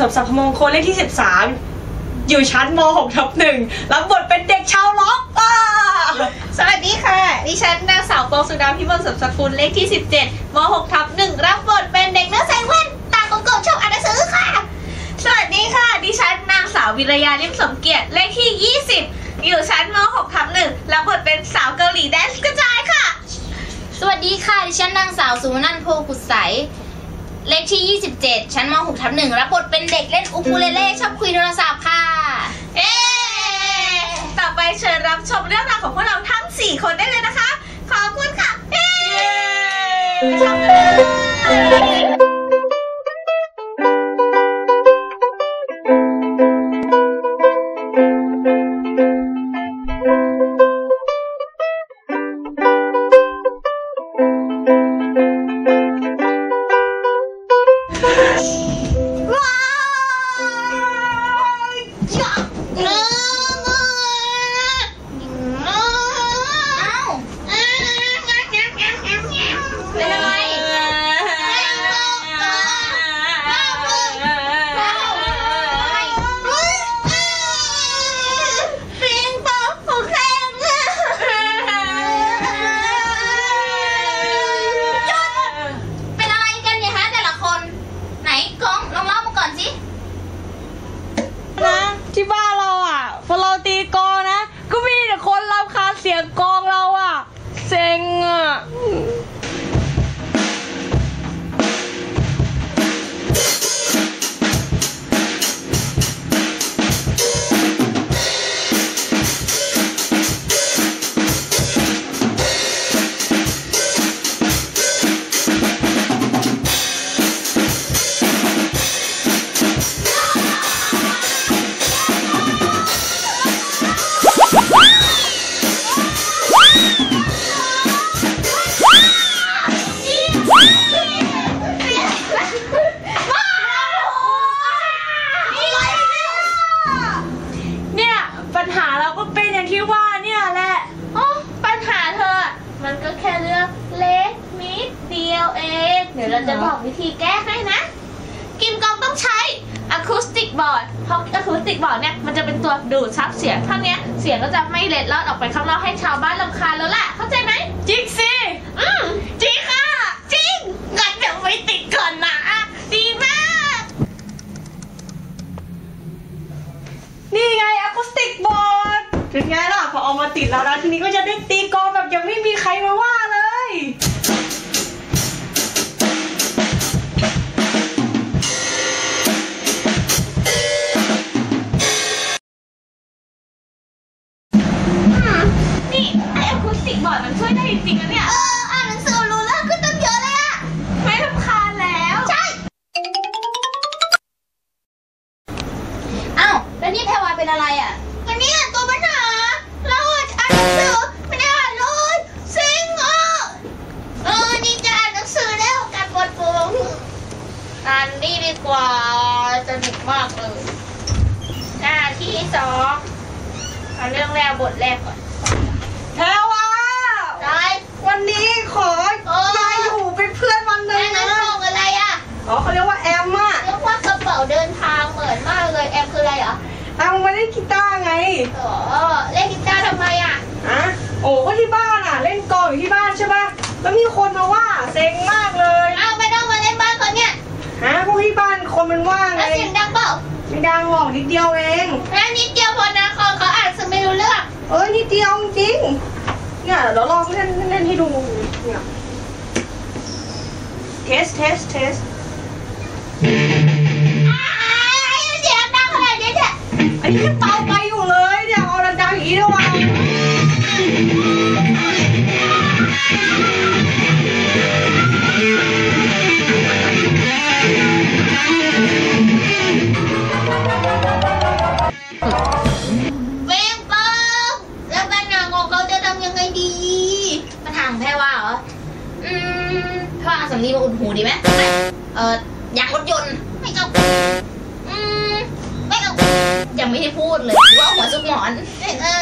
สมศักดิ์มงคลเลขที่ 13 อยู่ชั้นม .6 ทับหนึ่งรับบทเป็นเด็กชาวล็อกอ่าสวัสดีค่ะ ดิฉันนางสาวปองสุดาพิมลสมสกุลเลขที่ 17ม 6 ทับ1รับบทเป็นเด็กเนักแสงแว่นตาโกงๆชอบอ่านหนังสือค่ะ สวัสดีค่ะ ดิฉันนางสาววิรยาลิมสมเกียรติเลขที่ 20 อยู่ชั้นม 6 ทับ1รับบทเป็นสาวเกาหลีแดนซ์กระจายค่ะ สวัสดีค่ะ ดิฉันนางสาวสุวรรณันท์โพกุศใส เลขที่ 27 ชั้นม .6 ทับหนึ่งรับบทเป็นเด็กเล่นอูคูเลเล่ชอบคุยโทรศัพท์ค่ะ เอ๊ะต่อไปเชิญรับชมเรื่องราวของพวกเราทั้ง 4 คนได้เลยนะคะ ขอบคุณค่ะ เอ๊ะชมกันเลย ร์ดเพราะอะคูสติกบอร์ดเนี่ยมันจะเป็นตัวดูดซับเสียงเท่านี้ยเสียงก็จะไม่เล็ดลอดออกไปข้างนอกให้ชาวบ้านรำคาญแล้วล่ะ เข้าใจไหมจริงสิอืมจริงค่ะ จริงงั้นเดี๋ยวไปติดก่อนนะ ดีมาก นี่ไงอะคูสติกบอร์ดเป็นไงล่ะพอเอามาติดแล้วนะทีนี้ก็จะได้ตีกลองแบบยังไม่มีใครมาว่าเลยาร์ไงอ๋อเล่นกีตาร์ทำไมอะอะโอ้ก็ที่บ้านอะ เล่นกลองอยู่ที่บ้านใช่ป่ะแล้วมีคนมาว่าเซ็งมากเลยเอาไม่ต้องมาเล่นบ้านเขาเนี่ยฮะพวกที่บ้านคนมันว่าไงแล้วเสียงดังเปล่าไม่ดังหรอกนิดเดียวเองแค่นิดเดียวพอนะเขาเขาอ่านซึ่งไม่รู้เรื่องเอ้ยนิดเดียวจริงเนี่ยเดี๋ยวลองเล่นเล่นให้ดูเนี่ยเทสเทสเทส อออยางรถยนต์ไม่เอาอืมไม่เอายังไม่ได้พูดเลยว่าหัวสมอนไม่เอา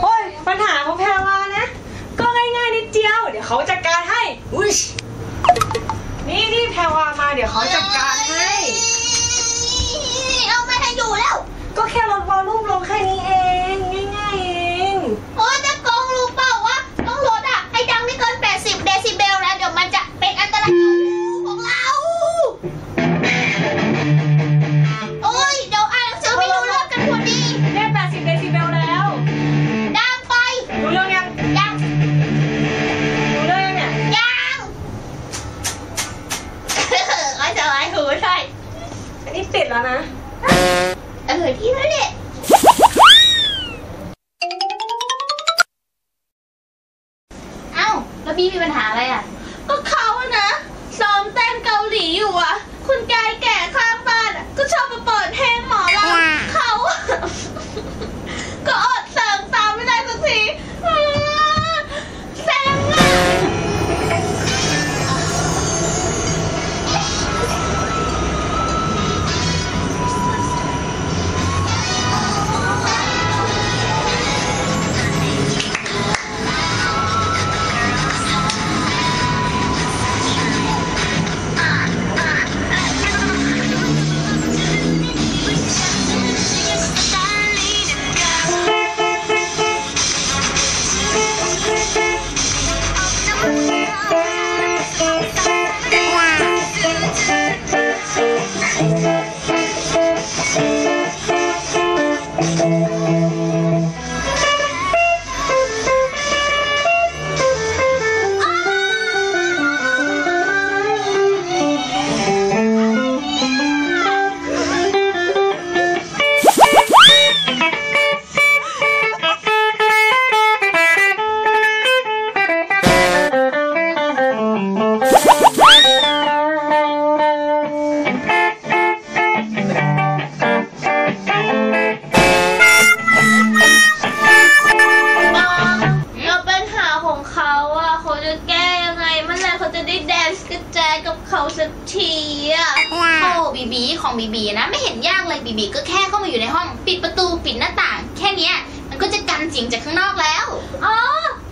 โอ้ยปัญหาของแพรวานะ ก็ง่ายๆนิดเดียว เดี๋ยวเขาจัดการให้อุ้ยนี่นี่แพรวามาเดี๋ยวเขาจัดการให้ เอาไมาให้อยู่แล้ว ก็แค่ลดวอลลุ่มลงแค่นี้เอง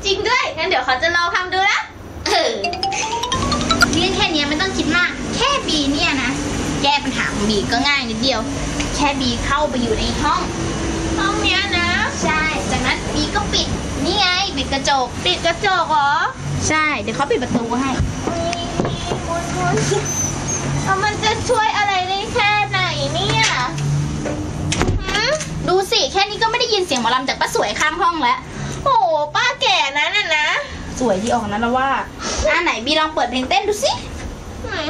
จริงด้วย งั้นเดี๋ยวเขาจะลองทำดูนะเออเรื่องแค่นี้ไม่ต้องคิดมาก แค่บีเนี่ยนะ แก้ปัญหาของบีก็ง่ายนิดเดียว แค่บีเข้าไปอยู่ในห้อง ห้องเนี้ยนะ ใช่ จากนั้นบีก็ปิด นี่ไง ปิดกระจก ปิดกระจกเหรอ ใช่ เดี๋ยวเขาปิดประตูให้ แล้วมันจะช่วยอะไรได้แค่ไหนเนี่ยหืดูสิ แค่นี้ก็ไม่ได้ยินเสียงหมอลำจากป้าสวยข้างห้องแล้ว นั้นน่ะนะสวยที่ออกนั้นแล้วว่าอ่าไหนบีลองเปิดเพลงเต้นดูสิสวย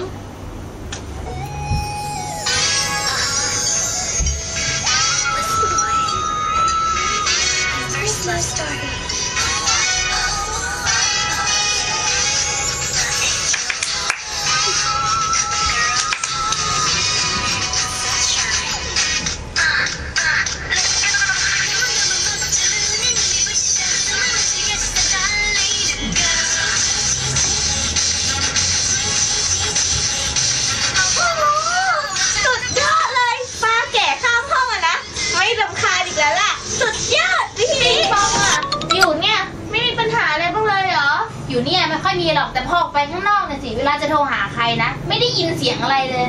ไปข้างนอกเนี่ยสิ เวลาจะโทรหาใครนะ ไม่ได้ยินเสียงอะไรเลย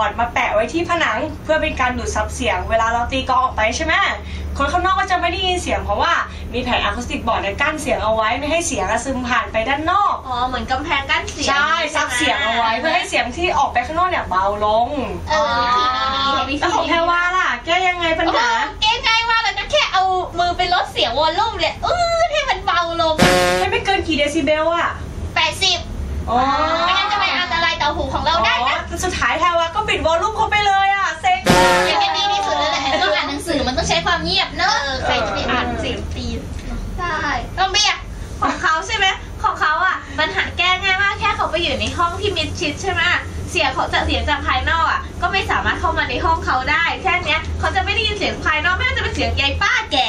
อร์ดมาแปะไว้ที่ผนังเพื่อเป็นการดูดซับเสียง เวลาเราตีกลองออกไปใช่ไหมคนข้างนอกก็จะไม่ได้ยินเสียงเพราะว่ามีแผ่นอะคูสติกบอร์ดเนี่ยกั้นเสียงเอาไว้ไม่ให้เสียงอะซึมผ่านไปด้านนอกอ๋อเหมือนกำแพงกั้นเสียงใช่ซับเสียงเอาไว้เพื่อให้เสียงที่ออกไปข้างนอกเนี่ยเบาลงเออวิธีนี้ดีวิธีแล้วของแพรวาล่ะแก้ยังไงปัญโอ้โหหาแก้ง่ายมากเลยก็แค่เอามือไปลดเสียงวอลลุ่มเนี่ยอื้อให้มันเบาลงให้ไม่เกินกี่เดซิเบลอะ80อ๋อไม่งั้น สุดท้ายแพรวาก็ปิดวอลลุ่มเขาไปเลยอะเซ็งอย่างนี้ดีที่สุดแล้วแหละต้องอ่านหนังสือมันต้องใช้ความเงียบเนอะเออใครจะไปอ่านเสียงตีนใช่ต้องเบียร์ของเขาใช่ไหมของเขาอะปัญหาแก้ง่ายมากแค่เขาไปอยู่ในห้องที่มิดชิดใช่ไหมเสียงเขาจะเสียงจากภายนอกอะ ก็ไม่สามารถเข้ามาในห้องเขาได้แค่เนี้ยเขาจะไม่ได้ยินเสียงภายนอกไม่ว่าจะเป็นเสียงยายป้าแก่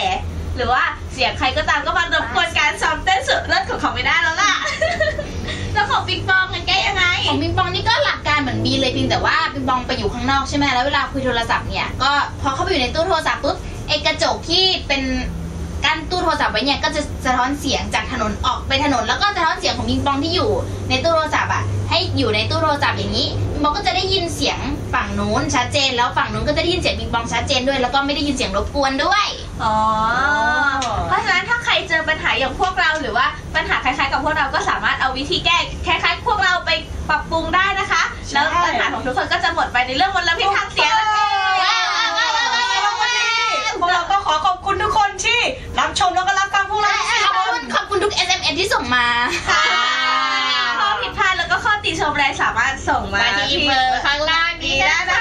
หรือว่าเสียงใครก็ตามก็มารบกวนการซ้อมเต้นสุดเลิศของเขาไม่ได้แล้วล่ะ แล้วของปิงปองมันแก้ยังไง ของปิงปองนี่ก็หลักการเหมือนบีเลยเพียงแต่ว่าปิงปองไปอยู่ข้างนอกใช่ไหมแล้วเวลาคุยโทรศัพท์เนี่ยก็พอเข้าไปอยู่ในตู้โทรศัพท์ปุ๊บไอ้กระจกที่เป็น กั้นตู้โทรศัพท์ไว้เนี่ยก็จะสะท้อนเสียงจากถนนออกไปถนน แล้วก็สะท้อนเสียงของปิงปองที่อยู่ ในตู้โทรศัพท์อะให้อยู่ในตู้โทรศัพท์อย่างนี้ปิงปองก็จะได้ยินเสียงฝั่งนู้นชัดเจน แล้วฝั่งนู้นก็จะได้ยินเสียงปิงปองชัดเจนด้วย แล้วก็ไม่ได้ยินเสียงรบกวนด้วยอ๋อเพราะฉะนั้นถ้าใครเจอปัญหาอย่างพวกเราหรือว่าปัญหาคล้ายๆกับพวกเราก็สามารถเอาวิธีแก้คล้ายๆ พวกเราไปปรับปรุงได้นะคะ แล้วปัญหาของทุกคนก็จะหมดไปในเรื่องมลพิษทางเสียง พวกเราก็ขอขอบคุณทุกคนที่รับชมแล้วก็รับฟังพวกเราสี่ขอบคคุนณขอบคุณทุก SMS ที่ส่งมาค่ะข้อผิดพลาดแล้วก็ข้อติชมอะไรสามารถส่งมามาที่เบอร์ข้างล่างนี้นี้ได้ได้นะนะคะ